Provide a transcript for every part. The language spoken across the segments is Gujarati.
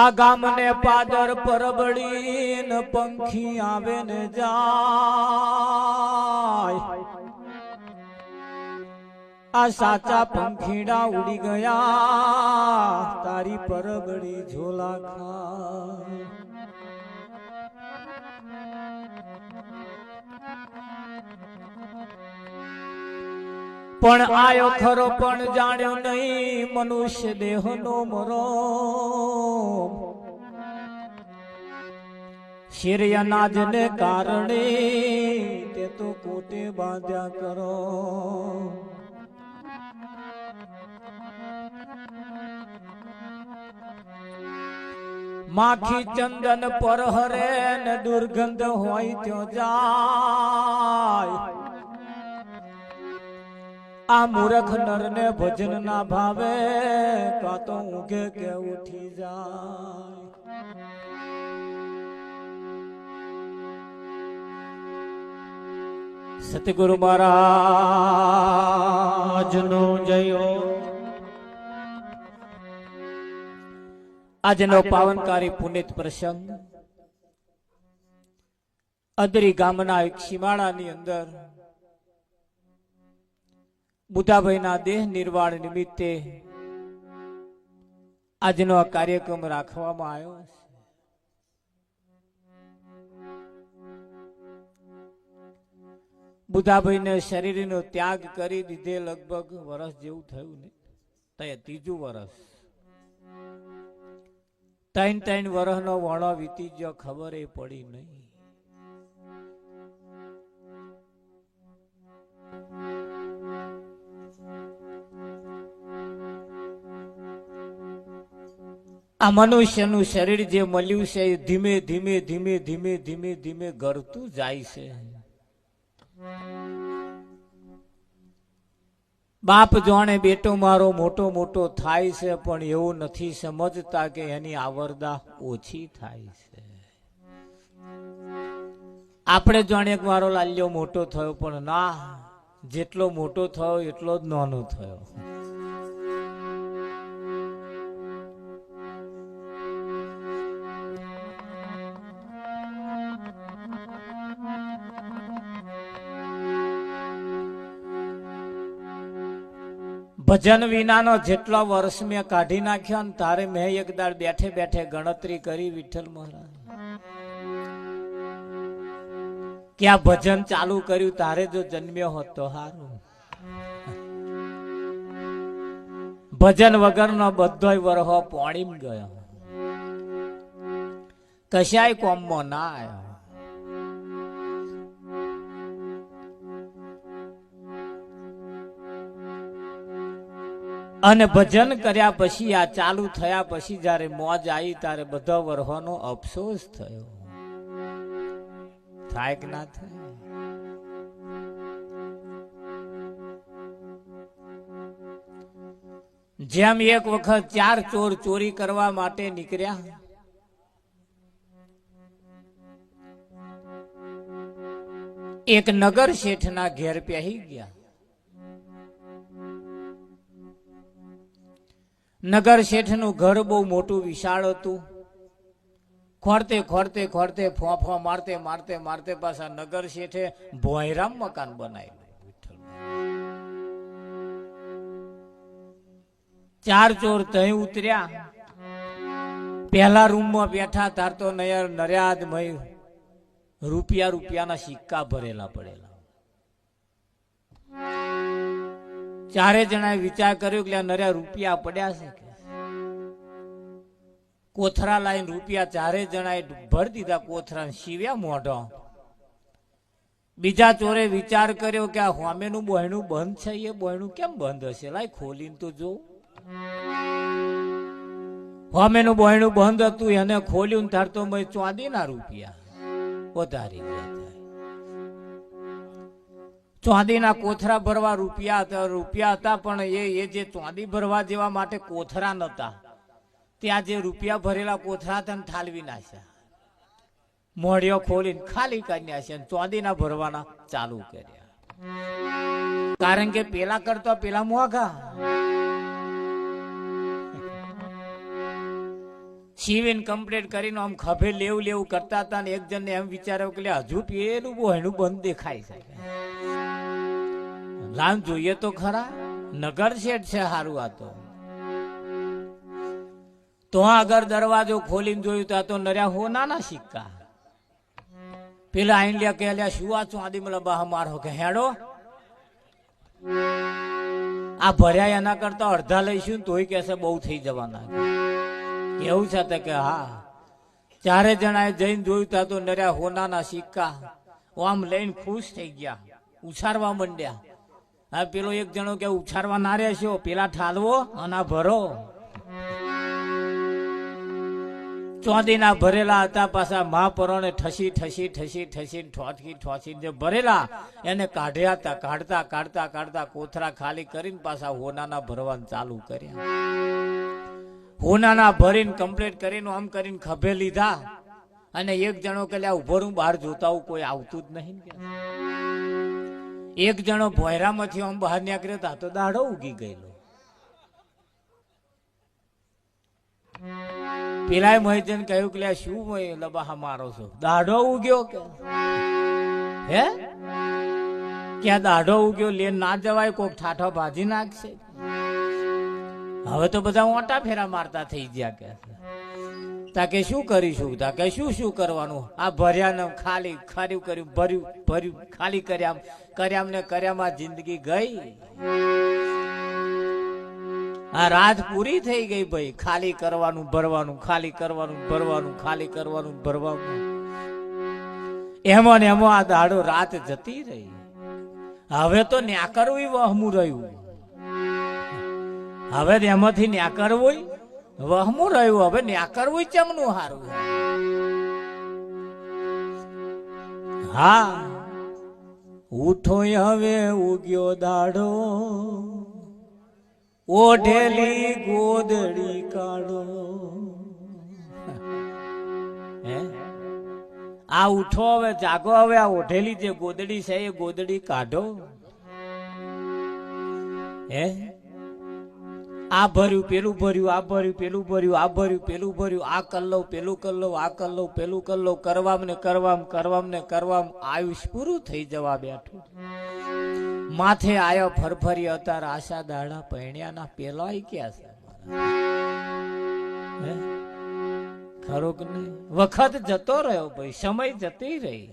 આ ગામને પાદર પરબડી ન પંખી આવે ને જાય. આ સાચા પંખીડા ઉડી ગયા. તારી પરબડી ઝોલા ખા પણ આયો ખરો પણ જાણ્યો નહીં. મનુષ્ય દેહનો મરો. શિર્યનાજ ને કારણે તે તો કોટે બાંધ્યા કરો. માખી ચંદન પર હરે ને દુર્ગંધ હોય ત્યાં જાય. આ મૂર્ખ નર ને ભજન ના ભાવે કા તો ઊંઘે કે ઉઠી જાય? સતગુરુ મહારાજ નો જયો. આજનો પાવનકારી પુનિત પ્રસંગ. અદરી ગામના એક સીમાડાની અંદર બુધાભાઈના દેહ નિર્વાણ નિમિત્તે આજનો આ કાર્યક્રમ રાખવામાં આવ્યો છે. બુધાભાઈને શરીરનો ત્યાગ કરી દીધે લગભગ વર્ષ જેવું થયું ને તે ત્રીજું વર્ષ ત્રણ ત્રણ વર્ષનો વણો વીતી ગયો ખબર એ પડી નહીં. આ મનુષ્યનું શરીર જે મળ્યું છે એ ધીમે ધીમે ધીમે ધીમે ધીમે ધીમે ગળતું જાય છે. બાપ જાણે બેટો મારો મોટો મોટો થાય છે, પણ એવું નથી સમજતા કે એની આવરદા ઓછી થાય છે. આપણે જાણે મારો લાલ્યો મોટો થયો, પણ ના, જેટલો મોટો થયો, એટલો જ નાનો થયો. ભજન વિનાનો જેટલા વર્ષ મેં કાઢી નાખ્યો ને તારે મેં એક દાડ બેઠે બેઠે ગણતરી કરી વિઠ્ઠલ મહારાજ. કે ભજન ચાલુ કર્યું તારે જો જન્મ્યો હોત તો હારું. ભજન વગરનો બધોય વરહો પોણીમ ગયો. કશાય કોમમાં ના આવ્યો અને ભજન કર્યા પછી, આ ચાલુ થયા પછી જ્યારે મોજ આવી, ત્યારે બધા વરહોનો અફસોસ થયો. થાય કે ના થાય? જેમ એક વખત ચાર ચોર ચોરી કરવા માટે નીકળ્યા, એક નગર શેઠના ઘેર પહેરી ગયા. નગર શેઠનું ઘર બહુ મોટું, વિશાળ હતું. ખોરતે ખોરતે ખોરતે ફોફો મારતે મારતે મારતે પાછા નગર શેઠે ભોયરામ મકાન બનાવ્યું. ચાર ચોર તય ઉતર્યા. પહેલા રૂમમાં બેઠા, તાર તો નયર નર્યાદ મય રૂપિયા રૂપિયાના સિક્કા ભરેલા પડેલા. ચારે જણાએ વિચાર કર્યો કે નર્યા રૂપિયા પડ્યા છે કોથરા લાઈન રૂપિયા ચારે જણાએ ભરી દીધા કોથરા સીવ્યા મોઢો. બીજા ચોરે વિચાર કર્યો કે આ હોમેનું બહેણું બંધ છે, એ બહેણું કેમ બંધ હશે? લાય ખોલીને તો જો. હોમેનું બહેણું બંધ હતું, એને ખોલ્યું ને તાર તો ચોદી ના રૂપિયા વધારી ગયા ચાંદીના કોથરા ભરવા રૂપિયા હતા રૂપિયા હતા, પણ એ એ જે ચોંદી ભરવા જેવા માટે કોથરા નતા. ત્યાં જે રૂપિયા ભરેલા કોથરા હતા ઠાલવી નાખ્યા. મોઢિયો ખોલીને ખાલી કરી નાખ્યા ચાંદીના ભરવાના ચાલુ કર્યા. કારણ કે પેલા કરતા પેલા મોઘા. સીવીને કમ્પ્લીટ કરીને આમ ખભે લેવું લેવું કરતા હતા ને એક જણને એમ વિચાર્યો કે હજુ પેલું એનું બંધ દેખાય છે. રામ જોઈએ તો ખરા. નગર શેઠ છે સારું આ તો. તો આગળ દરવાજો ખોલીને જોયું તો આ તો નર્યા હો નાના સિક્કા. પેલા આઈન લ્યા કે લ્યા શું આ આદિ મલા બા મારો કે હેડો. આ ભર્યા એના કરતા અડધા લઈશું તોય કહેશે બહુ થઈ જવાના. કેવું છે કે હા. ચારે જણાએ જઈને જોયું તા તો નર્યા હોનાના સિક્કા. આમ લઈને ખુશ થઈ ગયા. ઉછારવા માંડ્યા. હા પેલો એક જણો કે ઉછારવા ના રહેશો પેલા ઠાલવો અને આ ભરો. ચોંદીના ભરેલા હતા પાછા મહાપરોને ઠસી ઠસી ઠસી ઠસી ઠોઠી ઠોસી જે ભરેલા, એને કાઢ્યા હતા, કાઢતા કાઢતા કાઢતા કોથરા ખાલી કરીને પાછા હોનાના ભરવાનું ચાલુ કર્યા. હોનાના ભરીને કમ્પ્લીટ કરીને આમ કરીને ખભે લીધા. અને એક જણો કે લે ઊભો બહાર જોતા કોઈ આવતું જ નહીં. એક જણો ભોયરામાંથી આમ બહાર નીકળ્યો તા તો દાડો ઉગી ગયેલો. પેલાય મહેજન કહ્યું કે શું મોય લબાહા મારો છો? દાઢો ઉગ્યો કે? હે? ક્યાં દાઢો ઉગ્યો? લે, ના જવાય, કોક ઠાઠો ભાજી નાખશે. હવે તો બધા ઓટા ફેરા મારતા થઈ ગયા કે. તાકે શું કરીશું? તાકે શું શું કરવાનું? આ ભર્યા ને ખાલી ખાલી કર્યું, ભર્યું ભર્યું, ખાલી કર્યા કર્યામ ને કર્યામાં જિંદગી ગઈ. આ રાત પૂરી થઈ ગઈ ભાઈ. ખાલી કરવાનું, ભરવાનું, ખાલી કરવાનું, ભરવાનું, ખાલી કરવાનું, ભરવાનું. એમાં ને એમાં આ દાડો રાત જતી રહી. હવે તો ન્યા કરવું વહમું રહ્યું. હવે એમાંથી ન્યાકરવું વહમું રહ્યું. હવે ન્યાકરવું ચમનું હારું. હા. ઉઠો હવે ઉગ્યો દાડો ઓઢેલી ગોદડી કાઢો. આ ઉઠો હવે, જાગો હવે. આ ઓઢેલી જે ગોદડી છે, એ ગોદડી કાઢો. હે? આ ભર્યું, પેલું ભર્યું, આ ભર્યું, પેલું ભર્યું, આ ભર્યું, પેલું ભર્યું, આ કલ્લો પેલું કલ્લો આ કલ્લો પેલું કલ્લો કરવામ ને કરવામ કરવામ ને કરવામ, આયુષ પૂરું થઈ જવા બેઠું. માથે આયો ફરફરી અતાર આશા દાડા પૈણ્યાના પેલાય ક્યાં છે ખરો કે નહીં? વખત જતો રહ્યો ભાઈ, સમય જતી રહી.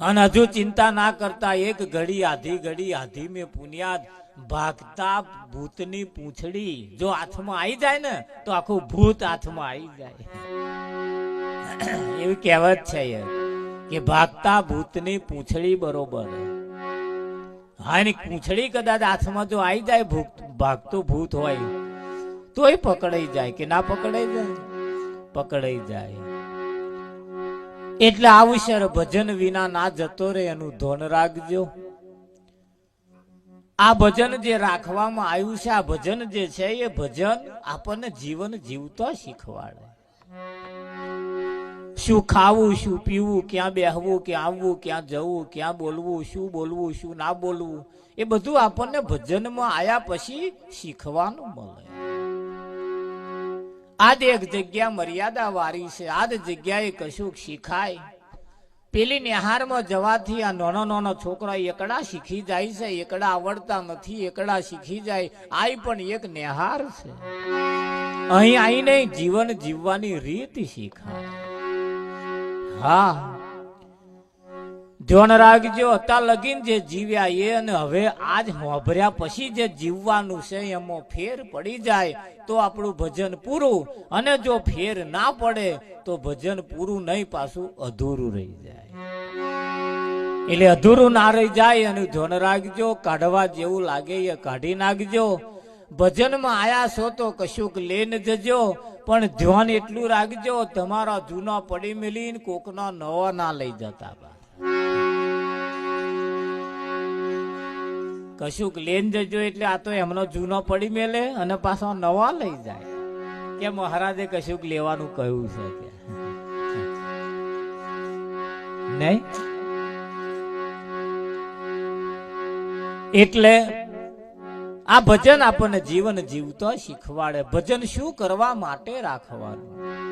અને હજુ ચિંતા ના કરતા એક ઘડી, આધી ઘડી, આધી મેં પુનિયાદ ભાગતા ભૂતની પૂંછડી. જો હાથમાં આવી જાય ને, તો આખું ભૂત હાથમાં આવી જાય. એવી કહેવત છે કે ભાગતા ભૂતની પૂંછડી બરોબર. હા, એની પૂંછડી કદાચ હાથમાં જો આવી જાય ભૂત, ભાગતું ભૂત હોય, તોય પકડાઈ જાય કે ના પકડાઈ જાય? પકડાઈ જાય. એટલે આવું સર ભજન વિના ના જતો રે, એનું ધોન રાખજો. આ ભજન જે રાખવામાં આવ્યું છે, આ ભજન જે છે, એ ભજન આપણને જીવન જીવતો શીખવાડે. શું ખાવું, શું પીવું, ક્યાં બેહવું, ક્યાં આવવું, ક્યાં જવું, ક્યાં બોલવું, શું બોલવું, શું ના બોલવું, એ બધું આપણને ભજનમાં આયા પછી શીખવાનું મળે. આ એક જગ્યા મર્યાદા વાળી છે આ જગ્યાએ કશુંક શીખાય. પેલી નિહારમાં જવાથી આ નાનો નાનો છોકરા એકડા શીખી જાય છે, એકડા આવડતા નથી, એકડા શીખી જાય. આઈ પણ એક નિહાર છે. અહીં આઈને જીવન જીવવાની રીત શીખાય હા. ધ્યાન રાખજો અત્યાર લગીન જે જીવ્યા એ અને હવે આજ હોભર્યા પછી જે જીવવાનું છે, એમાં ફેર પડી જાય તો આપણું ભજન પૂરું. અને જો ફેર ના પડે તો ભજન પૂરું નહીં, પાછું અધૂરું રહી જાય. એટલે અધૂરું ના રહી જાય અને ધ્યાન રાખજો કાઢવા જેવું લાગે એ કાઢી નાખજો. ભજનમાં આયા છો તો કશુંક લઈને જજો, પણ ધ્યાન એટલું રાખજો, તમારા જૂના પડી મેલીને કોકના નવા ના લઈ જતા કશુંક લેન જજો એટલે આ તો એમનો જૂનો પડી મેલે અને પાછો નવા લઈ જાય. કે મહારાજે કશુંક લેવાનું કહ્યું છે કે. નહીં? એટલે આ ભજન આપણને જીવન જીવતો શીખવાડે. ભજન શું કરવા માટે રાખવાનું?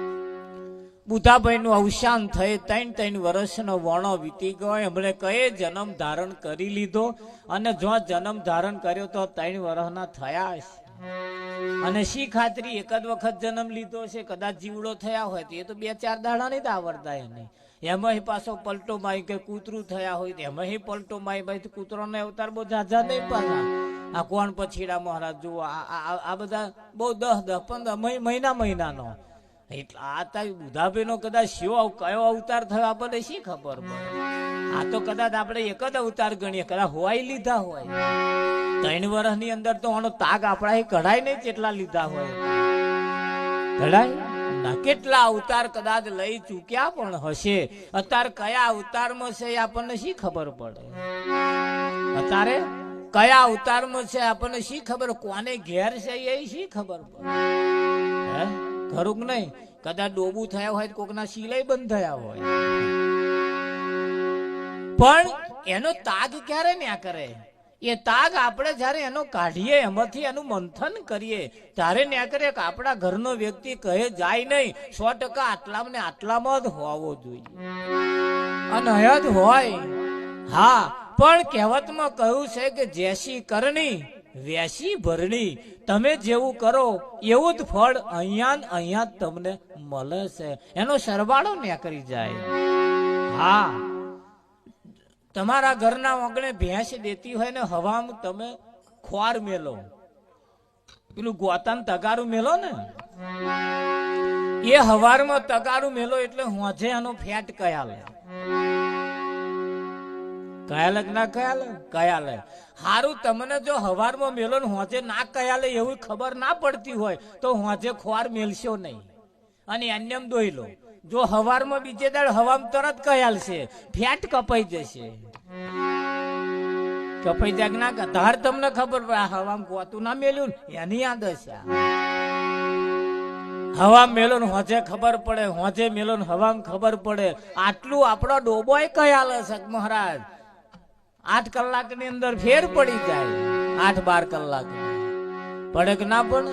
બુધાભાઈ નું અવસાન થઈ ત્રણ ત્રણ વર્ષનો વર્ણો વીતી ગયો. એમણે કયે જન્મ ધારણ કરી લીધો અને જો જન્મ ધારણ કર્યો તો ત્રણ વર્ષના થયા છે અને શી ખાતરી એક જ વખત જન્મ લીધો છે? કદાચ જીવડો થયા હોય તો એ તો બે ચાર દાડા નહીં આવડતા એને એમાંય પાછો પલટો માય કે કૂતરું થયા હોય તો એમાં પલટો માય ભાઈ કૂતરોને અવતાર બહુ ઝાઝા નહીં પાછા આ કોણ પછીડા મહારાજ? જુઓ, આ બધા બહુ દસ દસ પંદર મહિ- મહિના મહિનાનો. એટલે આ કદાચ શિવ કયો અવતાર થયો આપણને શી ખબર પડે? આ તો કદાચ આપણે એક જ અવતાર ગણીએ, કદાચ હોવાય લીધા હોય. ત્રણ વર્ષની અંદર તો આનો તાગ આપણા કઢાય નહીં કેટલા લીધા હોય. કઢાય? કેટલા અવતાર કદાચ લઈ ચૂક્યા પણ હશે. અત્યારે કયા અવતારમાં છે એ આપણને શી ખબર પડે? અત્યારે કયા અવતારમાં છે આપણને શી ખબર? કોને ઘેર છે એ શી ખબર પડે? હે? ખરું નહીં. કદાચ ડોબું થયા હોય કોકના સિલાઈ બંધ થયા હોય. પણ એનો તાગ ક્યારે ન્યા કરે? એ તાગ આપણે જ્યારે એનો કાઢીએ, એમાંથી એનું મંથન કરીએ, ત્યારે ન્યા કરે કે આપણા ઘરનો વ્યક્તિ કહે, જાય નહીં. સો ટકા આટલામાં ને આટલામાં જ હોવો જોઈએ. અને હયાત હોય. હા, પણ કહેવતમાં કહ્યું છે કે જેસી કરણી વેસી ભરણી. તમે જેવું કરો, એવું જ ફળ અહીંયા અહિયાં તમને મળે છે. એનો સરવાળો ન્યા કરી જાય. હા. તમારા ઘરના આંગણે ભેંસ દેતી હોય ને હવામાં તમે ખોર મેલો. પેલું ગોતાન તગારું મેલો ને? એ હવારમાં તગારું મેલો એટલે હોજે એનો ફેટ કયા લે કયા લે ના કયા લે કયા હારું, તમને જો હવારમાં મેલો ને હોજે ના કયાલે એવું ખબર ના પડતી હોય, તો હોજે ખોર મેલશો નહીં. અને અન્યમ દોઈ લો, જો હવારમાં બીજે દાડ હવામ તરત કયાલ છે ફેટ કપાઈ જશે. કપાઈ જાય ના ધાર તમને ખબર પડે હવામાં ગોતું ના મેલ્યું ને, એની આ દશા હવા મેલો ને હોજે ખબર પડે, હોજે મેલો ને હવામ ખબર પડે. આટલું આપણો ડોબોય કયાલ હશે મહારાજ? આઠ કલાકની અંદર ફેર પડી જાય. આઠ બાર કલાક પડક ના પણ.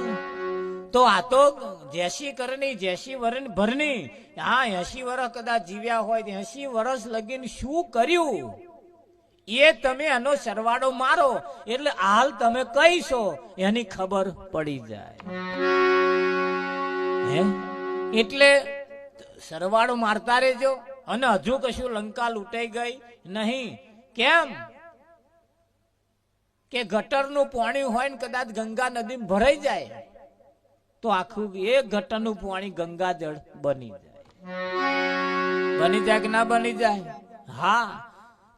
તો આ તો જેસી કરણી જેસી વરણ ભરની. હા એસી વર્ષ કદાચ જીવ્યા હોય એસી વર્ષ લગીને શું કર્યું? એ તમે એનો સરવાળો મારો. એટલે હાલ તમે કહીશો, એની ખબર પડી જાય. હે? એટલે સરવાળો મારતા રહેજો. અને હજુ કશું લંકા લૂંટાઈ ગઈ નહીં. કેમ? કે ગટરનું પાણી હોય ને કદાચ ગંગા નદી ભરાઈ જાય, તો આખું એક ગટરનું પાણી ગંગા જળ બની જાય. બની જાય કે ના બની જાય? હા.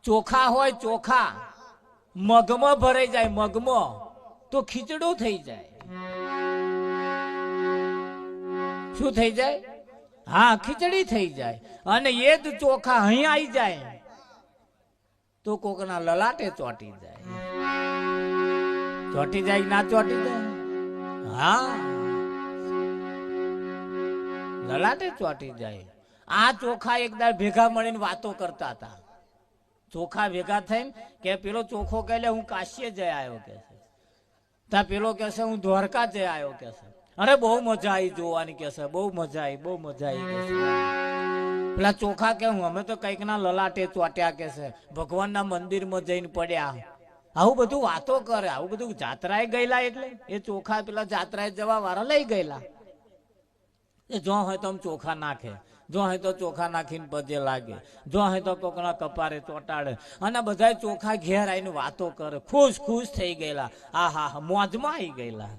ચોખા હોય ચોખા. મગમાં ભરાઈ જાય મગમાં, તો ખીચડું થઈ જાય. શું થઈ જાય? હા, ખીચડી થઈ જાય. અને એ જ ચોખા અહીં આવી જાય. તો કોકના લલાટે ચોટી જાય. ચોટી જાય ના ચોટી જાય? હા. લલાટે ચોટી જાય. આ ચોખા એકદા ભેગા મળીને વાતો કરતા હતા. ચોખા ભેગા થઈને કે પેલો ચોખો કહે હું કાશીએ જઈ આવ્યો કે છે. ત્યાં પેલો કે છે, હું દ્વારકા જઈ આવ્યો કે છે. અરે, બહુ મજા આવી જોવાની કે છે, બહુ મજા આવી બહુ મજા આવી કે છે. પેલા ચોખા કે હું, અમે તો કંઈક ના લલાટે ચોટ્યા કે છે. ભગવાનના મંદિરમાં જઈને પડ્યા. આવું બધું વાતો કરે. આવું બધું જાત્રાએ ગયેલા એટલે એ ચોખા પેલા જાત્રાએ જવા વાળા લઈ ગયેલા. એ જો હોય તો ચોખા નાખે. જો હોય તો ચોખા નાખીને પદે લાગે. જો હોય તો કોકના કપારે ચોટાડે. અને બધા ચોખા ઘેર આવીને વાતો કરે. ખુશ ખુશ થઈ ગયેલા. આ હા મોજમાં આવી ગયેલા.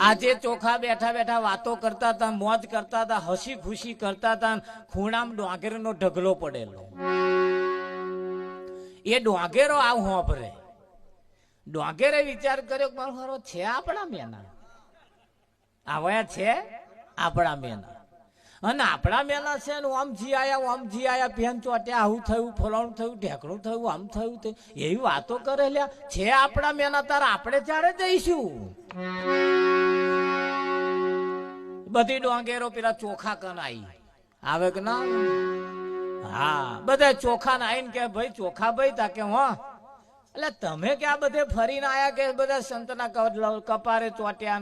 આજે ચોખા બેઠા બેઠા વાતો કરતા હતા, મોજ કરતા હતા હસી ખુશી કરતા હતા, ખૂણામાં ડોંગેરનો ઢગલો પડેલો. એ ડોંગેરો આવ હોંભરે. ડોંગેરે વિચાર કર્યો મારો હારો છે આપણા મેના. આવ્યા છે આપણા મેના. અને આપણા મેના છે ને આમ જી આયા, આમ જી આયા, પેન ચોટ્યા, આવું થયું, ફલાણું થયું, ઢેકણું થયું, આમ થયું તે. એવી વાતો કરે છે આપણા મેના, તાર આપણે ત્યારે જઈશું? બધી ડોંગેરો પેલા ચોખા કન આવી કે ના? હા, બધા ચોખા ને આવીને કે ભાઈ ચોખા ભાઈ તા કે હો. એટલે તમે ક્યાં બધે ફરીને આયા કે બધા સંતના ક- કપારે ચોટ્યા